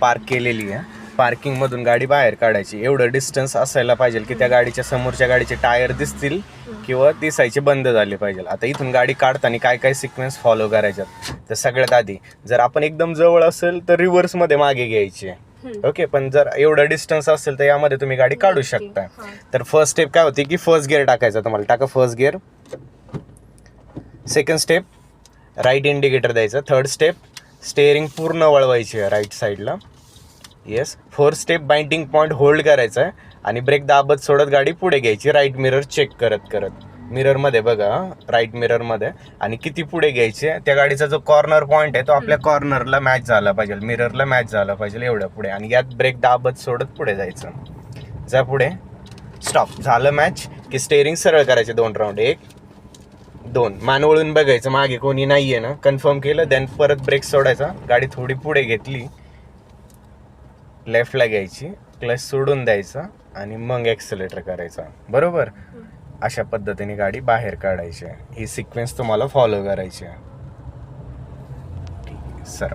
Park केलेली आहे. Parking मधून गाडी बाहेर काढायची. एवढं डिस्टन्स असायला पाहिजे की त्या गाडीच्या समोरच्या गाडीचे टायर दिसतील किंवा दिसायचे बंद झाले पाहिजे. आता इथून गाडी काढताना काय काय सिक्वेन्स फॉलो करायच्यात? तर सगळ्यात आधी जर आपण एकदम जवळ असेल तर रिव्हर्समध्ये मागे घ्यायची. ओके पण जर एवढं डिस्टन्स असेल तर यामध्ये तुम्ही गाडी काढू शकता. तर फर्स्ट स्टेप काय होती की फर्स्ट गिअर टाकायचा तुम्हाला. टाका first gear second step right indicator द्यायचं. थर्ड स्टेप स्टेअरिंग पूर्ण वळवायची आहे राईट साईडला yes fourth step binding point hold करायचा आहे आणि ब्रेक दाबत सोडत गाडी पुढे घ्यायची. राईट मिरर चेक करत करत. मिररमध्ये बघा राईट मिररमध्ये आणि किती पुढे घ्यायचे त्या गाडीचा जो कॉर्नर पॉईंट आहे तो आपल्या कॉर्नरला मॅच झाला पाहिजे. मिररला मॅच झाला पाहिजे एवढ्या पुढे. आणि यात ब्रेक दाबत सोडत पुढे जायचं. जा पुढे. स्टॉप झालं मॅच की स्टेअरिंग सरळ करायचे दोन राऊंड एक दोन. मान वळून बघायचं मागे कोणी नाहीये ना. कन्फर्म केलं देन परत ब्रेक सोडायचा. गाडी थोडी पुढे घेतली. लेफ्टला घ्यायची. क्लच सोडून द्यायचा आणि मग ॲक्सिलेटर करायचा. बरोबर? अशा पद्धतीने गाडी बाहेर काढायची. आहे ही सिक्वेन्स तुम्हाला फॉलो करायची आहे. ठीक आहे सर.